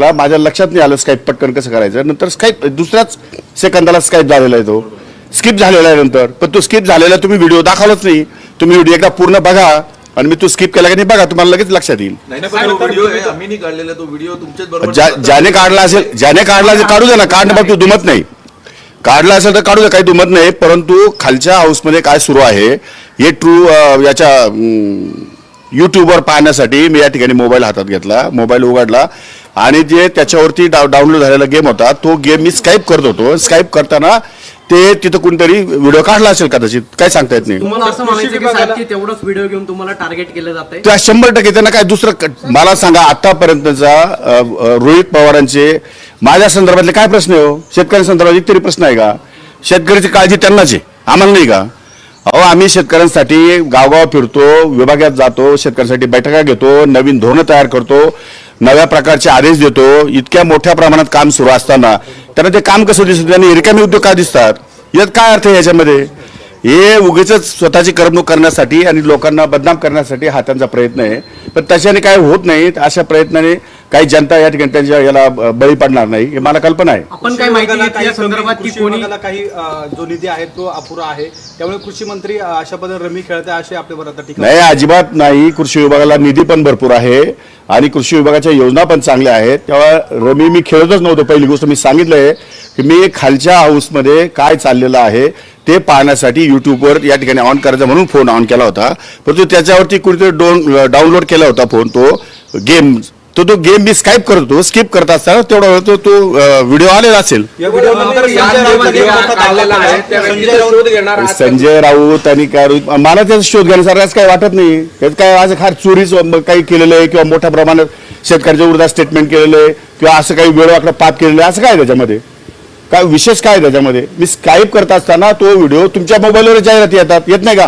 मला माझ्या लक्षात नाही आलं स्काईप पटकन कसं करायचं. नंतर स्काईप दुसऱ्याच सेकंदाला स्काईप झालेला आहे तो. स्किप झालेला आहे नंतर. पण तो स्किप झालेला तुम्ही व्हिडिओ दाखवलाच नाही. तुम्ही व्हिडिओ एकदा पूर्ण बघा आणि मी तो स्किप केला की नाही बघा तुम्हाला लगेच लक्षात येईल. नाही ना पण तो व्हिडिओ आहे आम्ही नाही काढलेला तो व्हिडिओ तुमच्याच बरोबर ज्या- ज्याने काढला असेल ज्याने काढला असेल काढू दे ना. काढणं बाबतीत दुमत नाही. काढला असेल तर काढू दे काही दुमत नाही. परंतु खालच्या हाऊसमध्ये काय सुरू आहे हे ट्रू याच्या युट्यूबवर पाहण्यासाठी मी या ठिकाणी मोबाईल हातात घेतला. मोबाईल उघडला. आणि जे त्याच्यावरती डाउनलोड झालेला गेम होता तो गेम मी स्काईप करत होतो. स्काईप करताना ते तिथं कोणतरी व्हिडिओ काढला असेल कदाचित. काय सांगता येत नाही. तुम्हाला असं म्हणायचं की साहेब की तेवढंच व्हिडिओ घेऊन तुम्हाला टार्गेट केलं जात आहे त्या शंभर टक्के. त्यांना काय दुसरं क- मला सांगा आतापर्यंतचा रोहित पवारांचे माझ्या संदर्भातले काय प्रश्न आहे हो? शेतकऱ्यांसंदर्भात एक तरी प्रश्न आहे का? शेतकऱ्याची काळजी त्यांनाच आहे. आम्हाला नाही का? अहो आम्ही शेतकऱ्यांसाठी गावगाव फिरतो विभागात जातो शेतकऱ्यांसाठी बैठका घेतो नवीन धोरणं तयार करतो. नव्या प्रकारचे आदेश देतो इतक्या मोठ्या प्रमाणात काम सुरू असताना त्यांना ते काम कसं दिसतं? आणि रिकामी उद्योग का दिसतात? यात काय अर्थ आहे याच्यामध्ये? हे उगीच स्वतःची करमणूक करण्यासाठी आणि लोकांना बदनाम करण्यासाठी हा त्यांचा प्रयत्न आहे. पण तशाने काय होत नाही अशा प्रयत्नाने काही जनता या ठिकाणी त्यांच्या याला बळी पडणार नाही हे मला कल्पना आहे. आपण काय माहिती घेतली काही या संदर्भात की कृषी कोणी विभागाला काही अ, जो निधी आहे तो अपुरा आहे. त्यामुळे कृषी मंत्री अ, अशा पद्धतीने रमी खेळत आहे असे आपल्यावर आता टीका नाही अजिबात नाही. कृषी विभागाला निधी पण भरपूर आहे आणि कृषी विभागाच्या योजना पण चांगल्या आहेत. तेव्हा रमी मी खेळतच नव्हतो. पहिली गोष्ट मी सांगितलंय की मी खालच्या हाऊसमध्ये काय चाललेलं आहे ते पाहण्यासाठी युट्यूबवर या ठिकाणी ऑन करायचा म्हणून फोन ऑन केला होता. परंतु त्याच्यावरती कुठेतरी डोन डाउनलोड केला होता फोन तो. गेम तो तो गेम मी स्काईप करत होतो स्किप करत असताना तेवढा वेळ तो तो व्हिडिओ आलेला असेल. या व्हिडिओमध्ये संजय राऊत संजय राऊत आणि काय रोहित- मला त्याचा शोध घेण्यासारखं असं काही वाटत नाही. त्यात काय आज फार चोरीच काही केलेलं आहे किंवा मोठ्या प्रमाणात शेतकऱ्याच्या विरोधात स्टेटमेंट केलेलं आहे किंवा असं काही वेळवाकडं पाप केलेलं आहे. असं काय आहे त्याच्यामध्ये? काय विशेष काय आहे त्याच्यामध्ये? मी स्काईप करत असताना तो व्हिडिओ तुमच्या मोबाईलवर जाहिराती येतात. येत नाही का?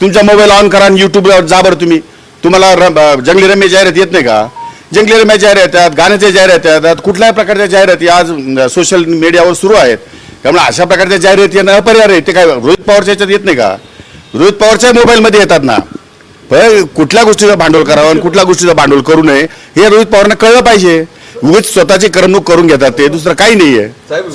तुमचा मोबाईल ऑन करा आणि युट्यूबवर जा बरं तुम्ही. तुम्हाला जंगली रम्य जाहिरात येत नाही का? जंगली रम्य जाहिरात येतात गाण्याच्या जाहिराती येतात कुठल्याही प्रकारच्या जाहिराती आज सोशल मीडियावर सुरू आहेत. त्यामुळे अशा प्रकारच्या जाहिराती येणं अपरिहार्य आहे ते काय रोहित पवारच्या याच्यात येत नाही का? रोहित पवारच्या मोबाईलमध्ये येतात ना. पण कुठल्या गोष्टीचं भांडवल करावं आणि कुठल्या गोष्टीचं भांडवल करू नये हे रोहित पवारांना कळलं पाहिजे. उगीच स्वतःची करमणूक करून घेतात ते दुसरं काही नाहीये. साहेब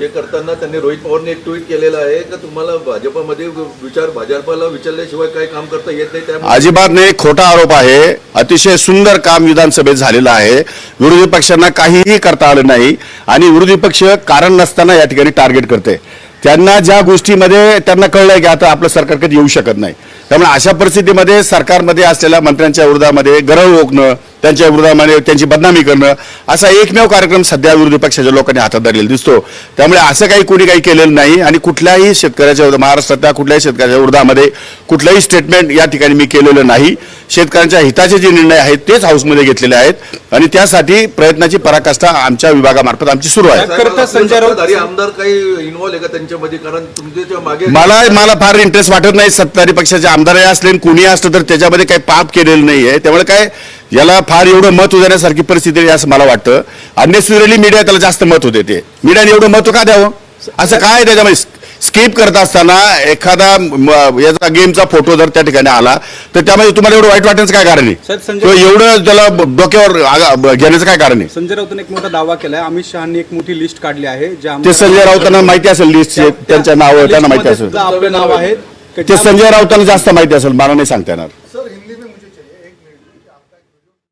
हे करताना त्यांनी रोहित पवारने एक ट्विट केलेलं आहे का तुम्हाला भाजपमध्ये विचार भाजपाला विचारल्याशिवाय काय काम करता येत नाही त्यामुळे अजिबात नाही खोटा आरोप आहे. अतिशय सुंदर काम विधानसभेत झालेलं आहे. विरोधी पक्षांना काहीही करता आलं नाही आणि विरोधी पक्ष कारण नसताना या ठिकाणी टार्गेट करते त्यांना ज्या गोष्टीमध्ये त्यांना कळलंय की आता आपलं सरकार कधी येऊ शकत नाही. त्यामुळे अशा परिस्थितीमध्ये सरकारमध्ये असलेल्या मंत्र्यांच्या विरोधामध्ये गरळ ओकणं त्यांच्या विरोधामध्ये त्यांची बदनामी करणं असा एकमेव कार्यक्रम सध्या विरोधी पक्षाच्या लोकांनी हातात धरलेला दिसतो. त्यामुळे असं काही कोणी काही केलेलं नाही आणि कुठल्याही शेतकऱ्याच्या विरोधात महाराष्ट्रातल्या कुठल्याही शेतकऱ्याच्या विरोधामध्ये कुठलंही स्टेटमेंट या ठिकाणी मी केलेलं नाही. शेतकऱ्यांच्या हिताचे जे निर्णय आहेत तेच हाऊसमध्ये घेतलेले आहेत आणि त्यासाठी प्रयत्नाची पराकाष्ठा आमच्या विभागामार्फत आमची सुरू आहे. साहेब, करता संजय राऊत- सत्ताधारी आमदार काही इन्व्हॉल्व आहे का त्यांच्यामध्ये? कारण तुमच्या मागे मला मला फार इंटरेस्ट वाटत नाही सत्ताधारी पक्षाचे आमदारही असले आणि कुणी असलं तर त्याच्यामध्ये काही पाप केलेलं नाही आहे त्यामुळे काय याला फार एवढं मत देण्यासारखी परिस्थिती आहे असं मला वाटतं. अननेसेसरली मीडिया त्याला जास्त मत होते ते मीडियाने एवढं महत्त्व का द्यावं? असं काय आहे त्याच्यामध्ये? स्किप करत असताना एखादा याचा गेमचा फोटो जर त्या ठिकाणी आला तर त्यामध्ये तुम्हाला एवढं वाईट वाटण्याचं काय कारण आहे? एवढं त्याला डोक्यावर घेण्याचं काय कारण आहे? संजय राऊतांनी एक मोठा दावा केलाय. अमित शहानी एक मोठी लिस्ट काढली आहे ते संजय राऊतांना माहिती असेल लिस्ट त्यांच्या नावं त्यांना माहिती असेल. आपले नाव आहेत ते संजय राऊतांना जास्त माहिती असेल मला नाही सांगता येणार.